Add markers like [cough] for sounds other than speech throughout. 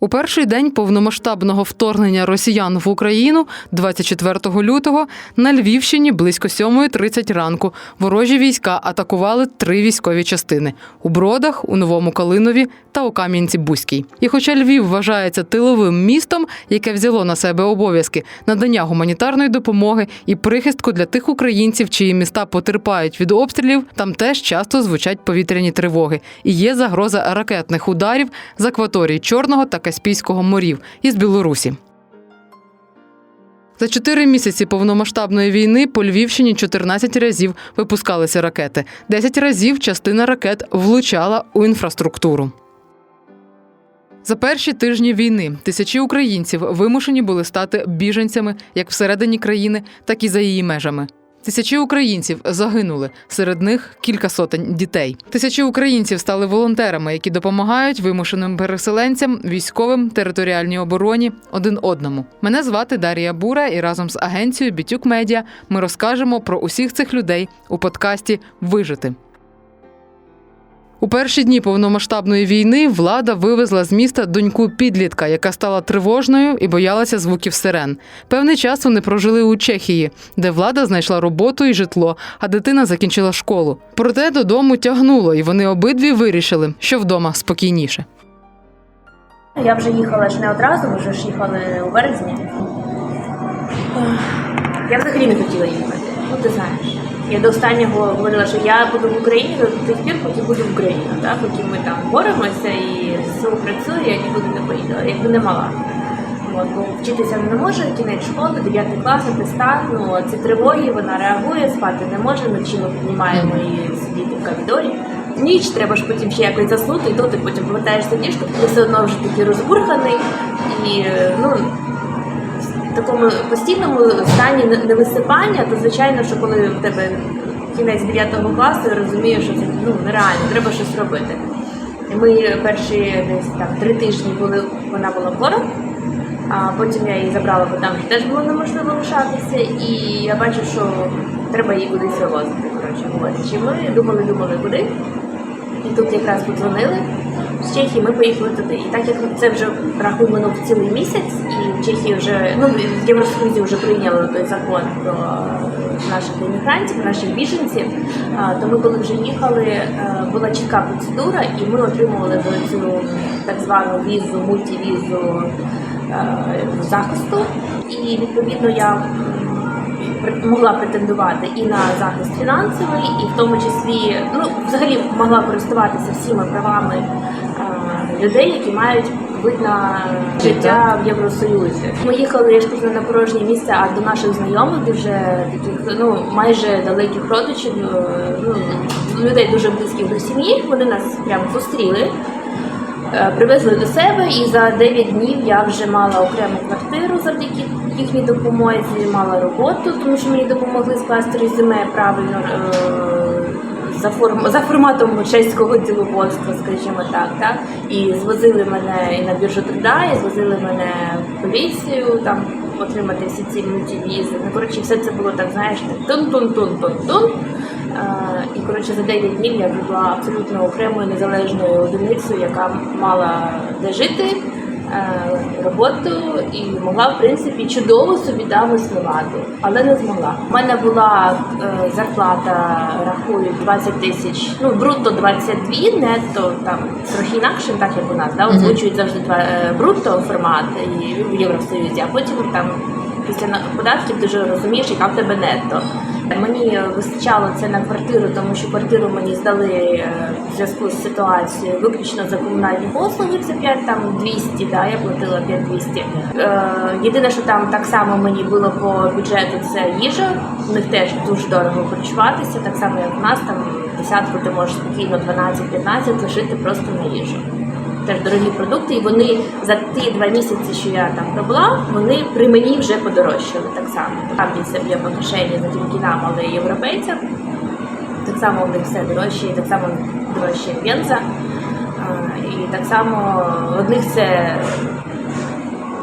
У перший день повномасштабного вторгнення росіян в Україну, 24 лютого, на Львівщині близько 7.30 ранку ворожі війська атакували три військові частини у Бродах, у Новому Калинові та у Кам'янці-Бузькій. І хоча Львів вважається тиловим містом, яке взяло на себе обов'язки надання гуманітарної допомоги і прихистку для тих українців, чиї міста потерпають від обстрілів, там теж часто звучать повітряні тривоги і є загроза ракетних ударів з акваторії Чорного та Каспійського морів із Білорусі. За чотири місяці повномасштабної війни по Львівщині 14 разів випускалися ракети. 10 разів частина ракет влучала у інфраструктуру. За перші тижні війни тисячі українців вимушені були стати біженцями як всередині країни, так і за її межами. Тисячі українців загинули, серед них кілька сотень дітей. Тисячі українців стали волонтерами, які допомагають вимушеним переселенцям, військовим, територіальній обороні один одному. Мене звати Дарія Бура, і разом з агенцією Бітюк Медіа ми розкажемо про усіх цих людей у подкасті Вижити. У перші дні повномасштабної війни влада вивезла з міста доньку підлітка, яка стала тривожною і боялася звуків сирен. Певний час вони прожили у Чехії, де влада знайшла роботу і житло, а дитина закінчила школу. Проте додому тягнуло, і вони обидві вирішили, що вдома спокійніше. Я вже їхала ж не одразу, вже ж їхали у березні. Я взагалі не хотіла їхати. Ну, ти знаєш. Я до останнього говорила, що я буду в Україні до тих пір, поки буду в Україні. Поки ми там боремося і ЗСУ працює, я нікуди не поїду, якби не мала. От, бо вчитися не може, кінець школи, 9 клас, атестат, ну, ці тривоги, вона реагує, спати не може, вночі ми піднімаємо і сидіти в коридорі. Ніч треба ж потім ще якось заснути, і то ти потім повертаєшся в ти все одно вже такий розбурханий і ну, такому постійному стані невисипання, то звичайно, що коли в тебе кінець 9 класу, я розумію, що це ну, нереально, треба щось робити. І Ми перші десь там три тижні були, вона була хвора, а потім я її забрала, бо там теж було неможливо лишатися, і я бачу, що треба її кудись вивозити. Коротше говорячи, ми думали, думали, куди. І тут якраз подзвонили з Чехії, ми поїхали туди. І так як це вже рахуй минув цілий місяць, і в Чехії вже ну в Євросоюзі вже прийняли той закон про наших іммігрантів, наших біженців. То ми, коли вже їхали, е, була чітка процедура, і ми отримували цю так звану візу, мультивізу е, захисту. І відповідно я могла претендувати і на захист фінансовий, і в тому числі, ну взагалі могла користуватися всіма правами е, людей, які мають вид на життя в Євросоюзі. Ми їхали я ж кажу, на порожнє місце, а до наших знайомих дуже таких, ну майже далеких родичів, е, ну людей дуже близьких до сім'ї. Вони нас прямо зустріли. Е, Привезли до себе, і за 9 днів я вже мала окрему квартиру завдяки їхній допомозі, мала роботу, тому що мені допомогли скласти резюме правильно е, за, форм, за форматом чеського діловодства, скажімо так. так. І звозили мене і на біржу труда, і звозили мене в поліцію, там отримати всі ці мультивізи. Ну, коротше, все це було так, знаєш, тун-тун-тун-тун-тун. Е, І коротше за 9 днів я була абсолютно окремою незалежною одиницею, яка мала де жити, роботу і могла в принципі чудово собі там існувати, але не змогла. У мене була е, зарплата, рахую, 20 тисяч, ну брутто 22, нетто там трохи інакше, так як у нас, да, озвучують завжди два е, брутто формат і в Євросоюзі, а потім там після на- податків вже розумієш, яка в тебе нетто. Мені вистачало це на квартиру, тому що квартиру мені здали е, в зв'язку з ситуацією виключно за комунальні послуги. Це 5 там 200, да, я платила 5200. Е, єдине, що там так само мені було по бюджету, це їжа. У них теж дуже дорого харчуватися, так само як в нас там десятку ти можеш спокійно 12-15 лишити просто на їжу теж дорогі продукти, і вони за ті два місяці, що я там пробула, вони при мені вже подорожчали так само. Там це б'є по кишені не тільки нам, але й європейцям. Так само у них все дорожче, так само дорожче пенза. І так само одних це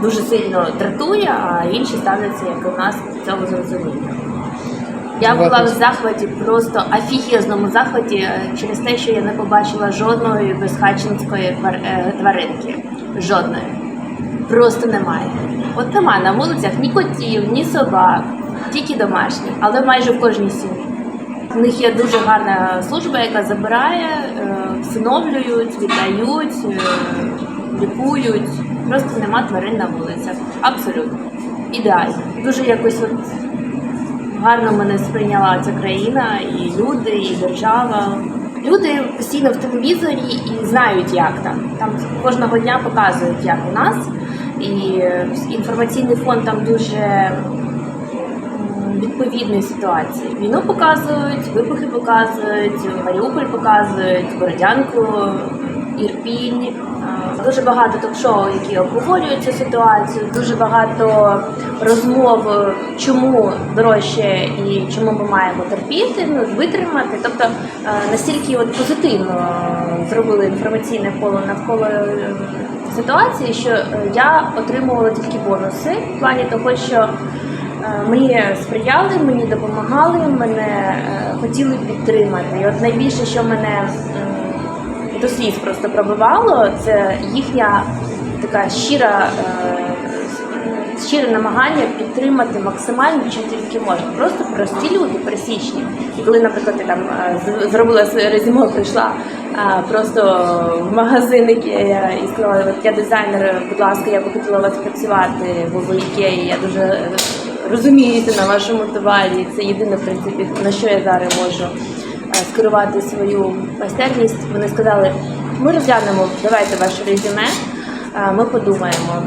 дуже сильно дратує, а інші ставляться, як у нас в цьому зрозуміння. Я була в захваті, просто офігезному захваті е, через те, що я не побачила жодної безхатченської е, тваринки. Жодної. просто немає. От немає на вулицях ні котів, ні собак, тільки домашні, але майже в кожній сім'ї. У них є дуже гарна служба, яка забирає, е, всиновлюють, віддають, лікують. Просто нема тварин на вулицях. Абсолютно. Ідеально. Дуже якось от гарно мене сприйняла ця країна, і люди, і держава. Люди постійно в телевізорі і знають, як там. Там кожного дня показують, як у нас. І інформаційний фон там дуже відповідної ситуації. Війну показують, вибухи показують, Маріуполь показують, Бородянку, Ірпінь. Дуже багато ток-шоу, які обговорюють цю ситуацію. Дуже багато розмов, е, чому дорожче і чому ми маємо терпіти, ну витримати. Тобто е, настільки от позитивно е, зробили інформаційне коло навколо ситуації, що я отримувала тільки бонуси в плані того, що мені сприяли, мені допомагали, мене хотіли підтримати. І от найбільше, що мене до сліз просто пробивало, це їхня така щира. е, Щире намагання підтримати максимально, чим тільки можна. Просто прості люди, пересічні. І коли, наприклад, я там е, зробила своє резюме, прийшла е, просто в магазин і сказала, я дизайнер, будь ласка, я би хотіла вас працювати, бо ви Ікеї, я дуже е, розуміюся на вашому товарі. Це єдине, в принципі, на що я зараз можу скерувати свою майстерність. Вони сказали, ми розглянемо, давайте ваше резюме, е, ми подумаємо.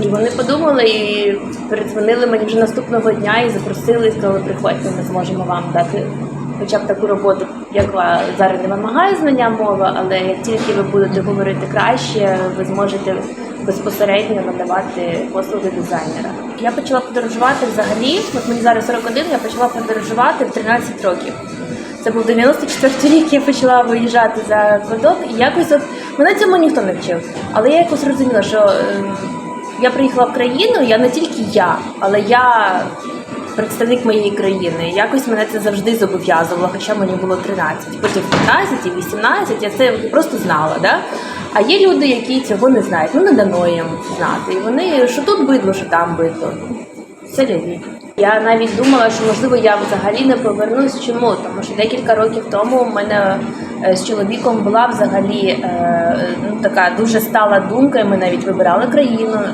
І вони подумали і передзвонили мені вже наступного дня і запросили, і сказали, приходьте, ми зможемо вам дати хоча б таку роботу, яка зараз не вимагає знання мови, але як тільки ви будете говорити краще, ви зможете безпосередньо надавати послуги дизайнера. Я почала подорожувати взагалі. От мені зараз 41, я почала подорожувати в 13 років. Це був 94 рік, я почала виїжджати за кордон, і якось от мене цьому ніхто не вчив. Але я якось розуміла, що е, я приїхала в країну, я не тільки я, але я представник моєї країни. Якось мене це завжди зобов'язувало, хоча мені було 13, потім 15 і 18, я це просто знала. Да? А є люди, які цього не знають. Ну не дано їм знати. І вони що тут бидло, що там бидло. Люди. Я навіть думала, що можливо я взагалі не повернусь. Чому? Тому що декілька років тому в мене е, з чоловіком була взагалі е, ну, така дуже стала думка, і ми навіть вибирали країну, е,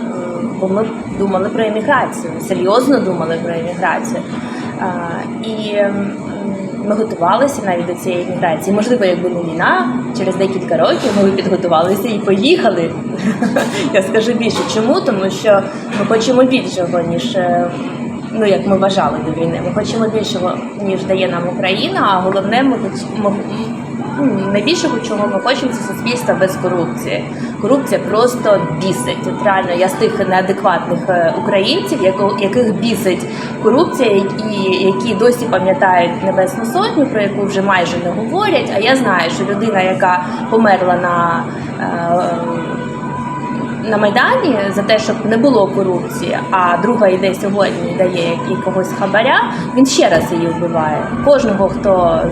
бо ми думали про еміграцію, серйозно думали про еміграцію. І м, ми готувалися навіть до цієї міграції. Можливо, якби не війна, через декілька років ми підготувалися і поїхали. [laughs] Я скажу більше. Чому? Тому що ми хочемо більшого, ніж е, ну як ми вважали до війни. Ми хочемо більшого, ніж дає нам Україна. А головне, ми ну, найбільшого, чого ми хочемо, це суспільство без корупції. Корупція просто бісить. От реально, я з тих неадекватних е, українців, яких бісить корупція, які, які досі пам'ятають Небесну Сотню, про яку вже майже не говорять. А я знаю, що людина, яка померла на е, на Майдані за те, щоб не було корупції, а друга йде сьогодні дає якогось хабаря, він ще раз її вбиває. Кожного, хто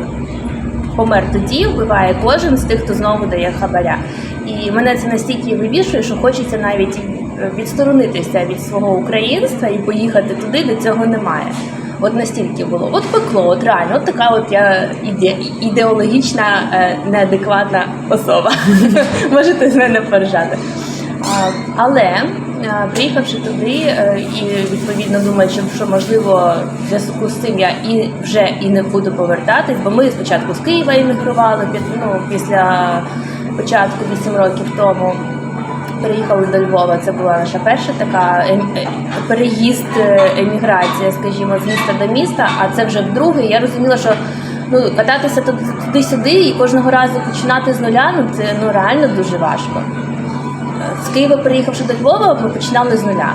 помер тоді, вбиває кожен з тих, хто знову дає хабаря. І мене це настільки вибішує, що хочеться навіть е, відсторонитися від свого українства і поїхати туди, де цього немає. От настільки було. От пекло, от реально, от така от я іде, ідеологічна, е, неадекватна особа. [laughs] Можете з мене поржати. Але приїхавши туди е, і відповідно думаючи, що можливо в зв'язку з цим я і вже і не буду повертатись, бо ми спочатку з Києва іммігрували під ну, після початку 8 років тому. Переїхали до Львова. Це була наша перша така е, переїзд, е, еміграція, скажімо, з міста до міста. А це вже вдруге. Я розуміла, що ну кататися туди-сюди і кожного разу починати з нуля, ну це ну реально дуже важко. З Києва, приїхавши до Львова, ми починали з нуля.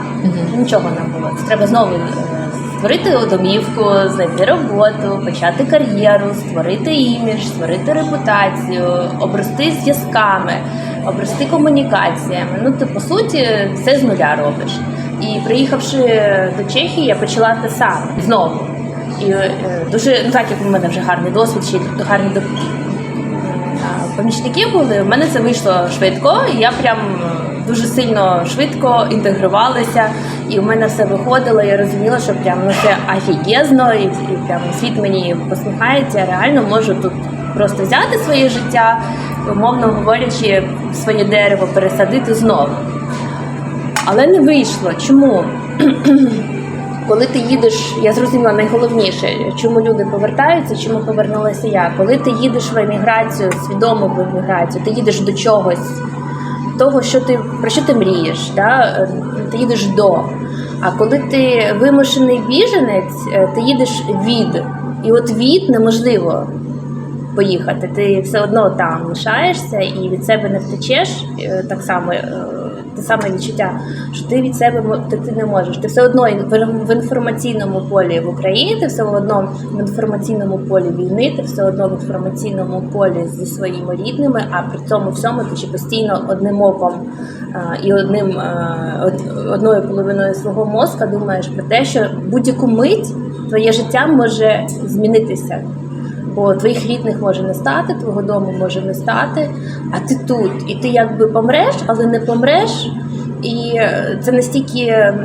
Нічого не було. Це треба знову е, створити домівку, знайти роботу, почати кар'єру, створити імідж, створити репутацію, обрости зв'язками, обрости комунікаціями. Ну, ти по суті все з нуля робиш. І приїхавши до Чехії, я почала те саме знову. І е, дуже ну так як у мене вже гарний досвід, ще гарні помічники були. В мене це вийшло швидко, я прям е, дуже сильно швидко інтегрувалася, і в мене все виходило. Я розуміла, що прям ну це офігезно, і, і прям світ мені посміхається. Я реально можу тут просто взяти своє життя, умовно говорячи, своє дерево пересадити знову. Але не вийшло. Чому? [clears throat] Коли ти їдеш, я зрозуміла найголовніше, чому люди повертаються, чому повернулася я. Коли ти їдеш в еміграцію, свідомо в еміграцію, ти їдеш до чогось, того, що ти про що ти мрієш, да? е, ти їдеш до. А коли ти вимушений біженець, е, ти їдеш від. І от від неможливо поїхати. Ти все одно там лишаєшся і від себе не втечеш. Е, Так само те саме відчуття, що ти від себе ти, не можеш. Ти все одно в- інформаційному полі в Україні, ти все одно в інформаційному полі війни, ти все одно в інформаційному полі зі своїми рідними, а при цьому всьому ти ще постійно одним оком і одним од- одною половиною свого мозка думаєш про те, що будь-яку мить твоє життя може змінитися. Бо твоїх рідних може не стати, твого дому може не стати, а ти тут. І ти якби помреш, але не помреш. І е, це настільки е,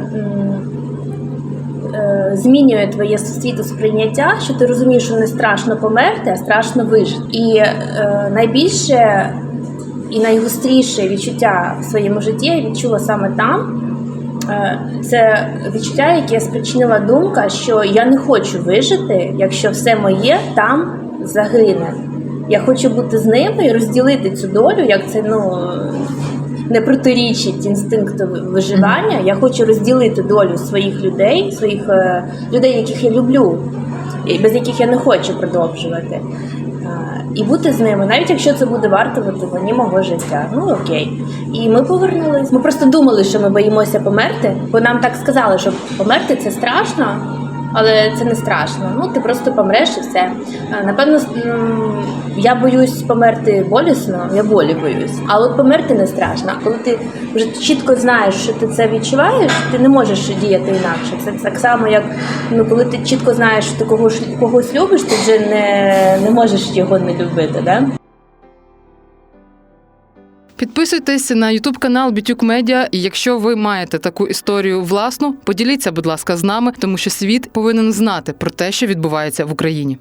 змінює твоє світосприйняття, що ти розумієш, що не страшно померти, а страшно вижити. І е, найбільше і найгостріше відчуття в своєму житті я відчула саме там. Е, Це відчуття, яке спричинила думка, що я не хочу вижити, якщо все моє там загине. Я хочу бути з ними і розділити цю долю, як це ну не протирічить інстинкту виживання. Я хочу розділити долю своїх людей, своїх е, людей, яких я люблю, і без яких я не хочу продовжувати. І бути з ними, навіть якщо це буде вартувати мені мого життя. Ну окей. І ми повернулись. Ми просто думали, що ми боїмося померти, бо нам так сказали, що померти це страшно, але це не страшно. Ну ти просто помреш і все. Е, Напевно, я боюсь померти болісно, я болі боюсь. А от померти не страшно. Коли ти вже чітко знаєш, що ти це відчуваєш, ти не можеш діяти інакше. Це так само, як ну, коли ти чітко знаєш, що ти когось, когось любиш, ти вже не, не можеш його не любити. Да? Підписуйтесь на Ютуб канал Бітюк Медіа. І якщо ви маєте таку історію власну, поділіться, будь ласка, з нами, тому що світ повинен знати про те, що відбувається в Україні.